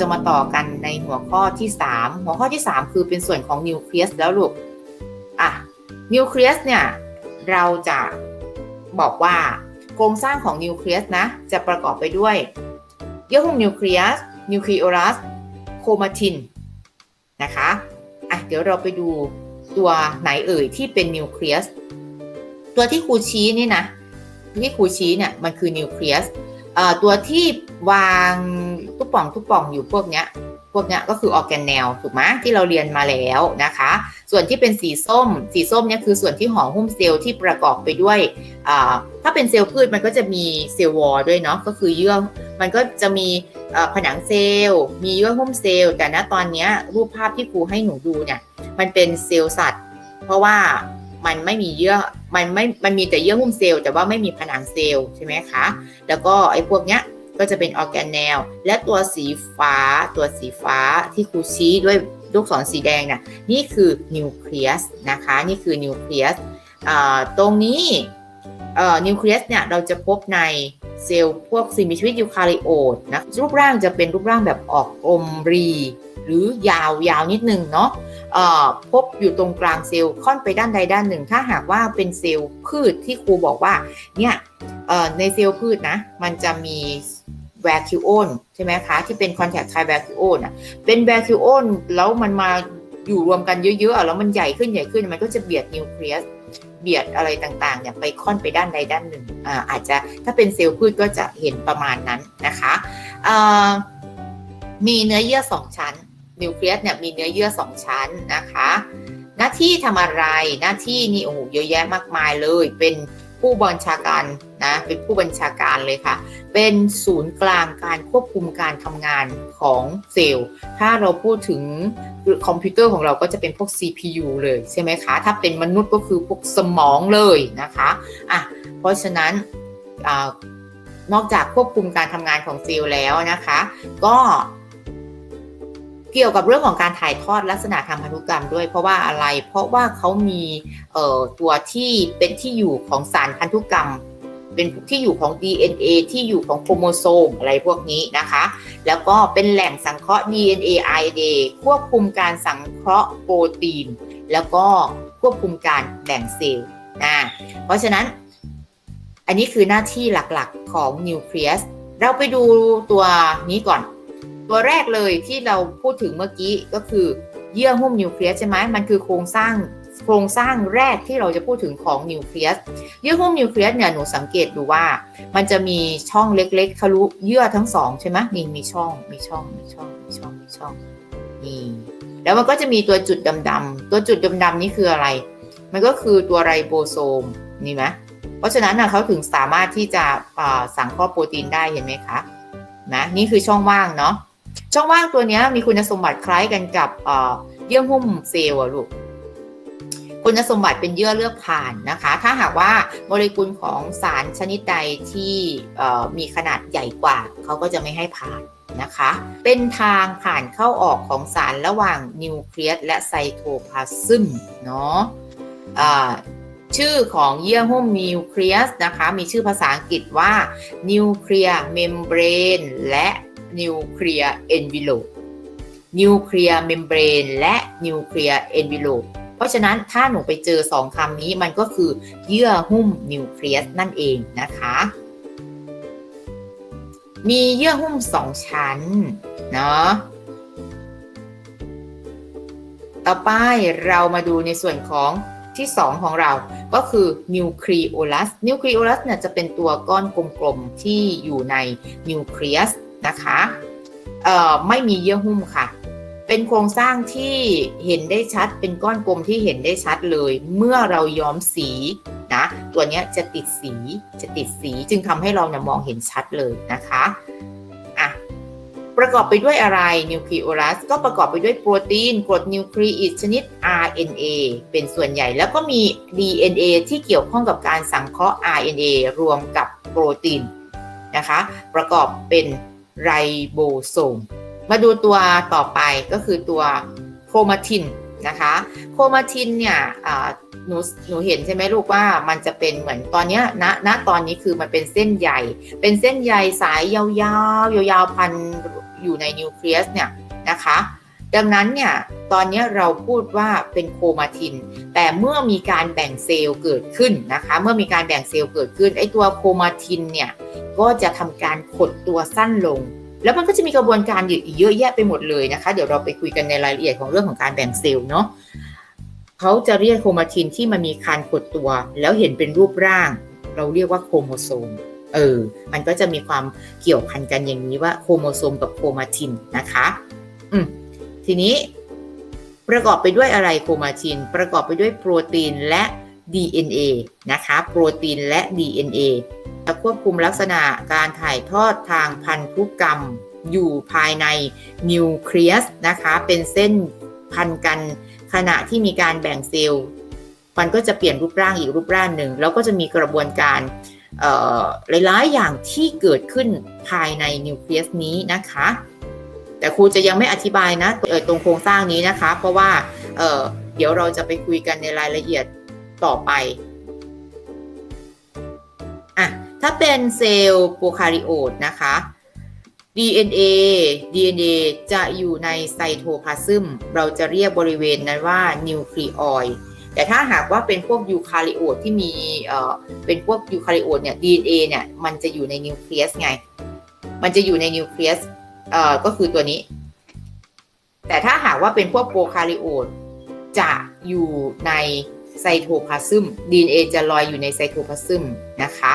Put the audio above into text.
จะมาต่อกันในหัวข้อที่ 3 หัวข้อที่ 3 คือเป็นส่วนของนิวเคลียสแล้วลูกอะนิวเคลียสเนี่ยเราจะบอกว่าโครงสร้างของนิวเคลียสนะจะประกอบไปด้วย เยื่อหุ้มนิวเคลียสนิวคลีโอรัสโครมาตินนะคะอะเดี๋ยวเราไปดูตัวไหนเอ่ยที่เป็นนิวเคลียสตัวที่ครูชี้นี่นะที่ครูชี้เนี่ยมันคือนิวเคลียส ตัวที่วางทุกป่องทุกป่องอยู่พวกเนี้ยพวกเนี้ยก็คือออร์แกนเนลถูกไหมที่เราเรียนมาแล้วนะคะ ส่วนที่เป็นสีส้ม สีส้มเนี่ยคือส่วนที่ห่อหุ้มเซลล์ที่ประกอบไปด้วย ถ้าเป็นเซลล์พืชมันก็จะมีเซลล์วอลด้วยเนาะก็คือเยื่อมันก็จะมีผนังเซลล์ มีเยื่อหุ้มเซลล์ แต่ณตอนนี้รูปภาพที่ครูให้หนูดูเนี่ยมันเป็นเซลล์สัตว์ เพราะว่ามันไม่มีเยื่อ มันไม่มันมีแต่เยื่อหุ้มเซลล์แต่ว่าไม่มีผนังเซลล์ใช่ไหมคะแล้วก็ไอ้พวกเนี้ยก็จะเป็นออร์แกนเนล และตัวสีฟ้าตัวสีฟ้าที่ครูชี้ด้วยลูกศรสีแดงนะ่ะนี่คือนิวเคลียสนะคะนี่คือนิวเคลียสตรงนี้นิวเคลียสเนี่ยเราจะพบในเซลล์พวกสิ่งมีชีวิตยูคาริโอตนะรูปร่างจะเป็นรูปร่างแบบออกกลมรี หรือยาวยาวนิดนึงเนาะพบอยู่ตรงกลางเซลล์ค่อนไปด้านใดด้านหนึ่ง ถ้าหากว่าเป็นเซลล์พืชที่ครูบอกว่าเนี่ยในเซลล์พืชนะมันจะมีแวคิโอนใช่ไหมคะ ที่เป็นคอนแทคไทแวคิโอนอะเป็นแวคิโอนแล้วมันมาอยู่รวมกันเยอะๆแล้วมันใหญ่ขึ้นใหญ่ขึ้นมันก็จะเบียดนิวเคลียสเบียดอะไรต่างๆเนี่ยไปค่อนไปด้านใดด้านหนึ่งอ่าอาจจะถ้าเป็นเซลล์พืชก็จะเห็นประมาณนั้นนะคะมีเนื้อเยื่อสองชั้น นิวเคลียสเนี่ยมีเนื้อเยื่อสองชั้นนะคะ หน้าที่ทำอะไรหน้าที่นี่โอ้โหเยอะแยะมากมายเลย เป็นผู้บัญชาการนะเป็นผู้บัญชาการเลยค่ะ เป็นศูนย์กลางการควบคุมการทำงานของเซลล์ ถ้าเราพูดถึงคอมพิวเตอร์ของเราก็จะเป็นพวก CPU เลยใช่ไหมคะ ถ้าเป็นมนุษย์ก็คือพวกสมองเลยนะคะอะเพราะฉะนั้นอนอกจากควบคุมการทำงานของเซลล์แล้วนะคะ ก็ เกี่ยวกับเรื่องของการถ่ายทอดลักษณะทางพันธุกรรมด้วย เพราะว่าอะไร เพราะว่าเขามีตัวที่เป็นที่อยู่ของสารพันธุกรรม เป็นที่อยู่ของ DNA ที่อยู่ของโครโมโซมอะไรพวกนี้นะคะ แล้วก็เป็นแหล่งสังเคราะห์ DNA RNA ควบคุมการสังเคราะห์โปรตีน แล้วก็ควบคุมการแบ่งเซลล์นะเพราะฉะนั้น อันนี้คือหน้าที่หลักๆของนิวเคลียสเราไปดูตัวนี้ก่อน ตัวแรกเลยที่เราพูดถึงเมื่อกี้ก็คือเยื่อหุ้มนิวเคลียสใช่ไหมมันคือโครงสร้างโครงสร้างแรกที่เราจะพูดถึงของนิวเคลียสเยื่อหุ้มนิวเคลียสเนี่ยหนูสังเกตดูว่า มันจะมีช่องเล็กๆทะลุเยื่อทั้งสองใช่ไหมนี่มีช่องมีช่องมีช่องมีช่องมีช่องนี่แล้วมันก็จะมีตัวจุดดำๆตัวจุดดำๆนี่คืออะไร มันก็คือตัวไรโบโซมนี่ไหมเพราะฉะนั้นนะเขาถึงสามารถที่จะสั่งข้อโปรตีนได้เห็นไหมคะนะนี่คือช่องว่างเนาะ ช่องว่างตัวนี้มีคุณสมบัติคล้ายกันกับเยื่อหุ้มเซลล์ลูกคุณสมบัติเป็นเยื่อเลือกผ่านนะคะ ถ้าหากว่าโมเลกุลของสารชนิดใดที่มีขนาดใหญ่กว่า เขาก็จะไม่ให้ผ่านนะคะ เป็นทางผ่านเข้าออกของสารระหว่างนิวเคลียสและไซโทพลาซึมเนาะชื่อของเยื่อหุ้มนิวเคลียสนะคะ มีชื่อภาษาอังกฤษว่านิวเคลียร์เมมเบรนและ นิวเคลียร์เอนวิโลนิวเคลียร์เมมเบรนและนิวเคลียร์เอนวิโลเพราะฉะนั้นถ้าหนูไปเจอสองคำนี้มันก็คือเยื่อหุ้มนิวเคลียสนั่นเองนะคะ มีเยื่อหุ้มสองชั้นเนาะต่อไปเรามาดูในส่วนของที่ 2 ของเราก็คือนิวคลีโอลัสนิวคลีโอลัสเนี่ยจะเป็นตัวก้อนกลมๆที่อยู่ในนิวเคลียส นะคะไม่มีเยื่อหุ้มค่ะ เป็นโครงสร้างที่เห็นได้ชัดเป็นก้อนกลมที่เห็นได้ชัดเลย เมื่อเราย้อมสีนะตัวนี้จะติดสีจะติดสีจึงทำให้เราเนี่ยมองเห็นชัดเลยนะคะอะประกอบไปด้วยอะไรนิวคลีโอลัสก็ประกอบไปด้วยโปรตีนกรดนิวคลีอิดชนิด RNA เป็นส่วนใหญ่แล้วก็มี DNA ที่เกี่ยวข้องกับการสังเคราะห์ RNA รวมกับโปรตีนนะคะ ประกอบเป็น ไรโบโซม มาดูตัวต่อไปก็คือตัวโครมาตินนะคะโครมาตินเนี่ยหนูหนูเห็นใช่ไหมลูกว่ามันจะเป็นเหมือนตอนนี้ณณตอนนี้คือมันเป็นเส้นใหญ่เป็นเส้นใยสายยาวๆยาวๆพันอยู่ในนิวเคลียสเนี่ยนะคะ ดังนั้นเนี่ยตอนนี้เราพูดว่าเป็นโครมาทิน แต่เมื่อมีการแบ่งเซลล์เกิดขึ้นนะคะ เมื่อมีการแบ่งเซลล์เกิดขึ้นไอตัวโครมาทินเนี่ยก็จะทำการขดตัวสั้นลง แล้วมันก็จะมีกระบวนการอีกเยอะแยะไปหมดเลยนะคะ เดี๋ยวเราไปคุยกันในรายละเอียดของเรื่องของการแบ่งเซลล์เนาะเขาจะเรียกโครมาทินที่มันมีการขดตัว แล้วเห็นเป็นรูปร่าง เราเรียกว่าโครโมโซมเออ มันก็จะมีความเกี่ยวพันกันอย่างนี้ว่าโครโมโซมกับโครมาทินนะคะ อืม ทีนี้ประกอบไปด้วยอะไรโครมาทิน ประกอบไปด้วยโปรตีนและ DNA นะคะ โปรตีนและ DNA จะควบคุมลักษณะการถ่ายทอดทางพันธุกรรมอยู่ภายในนิวเคลียสนะคะ เป็นเส้นพันกันขณะที่มีการแบ่งเซลล์ มันก็จะเปลี่ยนรูปร่างอีกรูปร่างหนึ่ง แล้วก็จะมีกระบวนการหลายๆอย่างที่เกิดขึ้นภายในนิวเคลียสนี้นะคะ แต่ครูจะยังไม่อธิบายนะตรงโครงสร้างนี้นะคะ เพราะว่าเเดี๋ยวเราจะไปคุยกันในรายละเอียดต่อไปอะถ้าเป็นเซลล์โปรคาริโอตนะคะ DNA DNA จะอยู่ในไซโทพลาซึมเราจะเรียกบริเวณนั้นว่านิวคลีออยด์แต่ถ้าหากว่าเป็นพวกยูคาริโอตที่มีเอ่อเป็นพวกยูคาริโอตเนี่ย DNA เนี่ยมันจะอยู่ในนิวเคลียสไง มันจะอยู่ในนิวเคลียส เอ่อก็คือตัวนี้ แต่ถ้าหากว่าเป็นพวกโปรคาริโอตจะอยู่ในไซโทพลาซึม DNA จะลอยอยู่ในไซโทพลาซึมนะคะ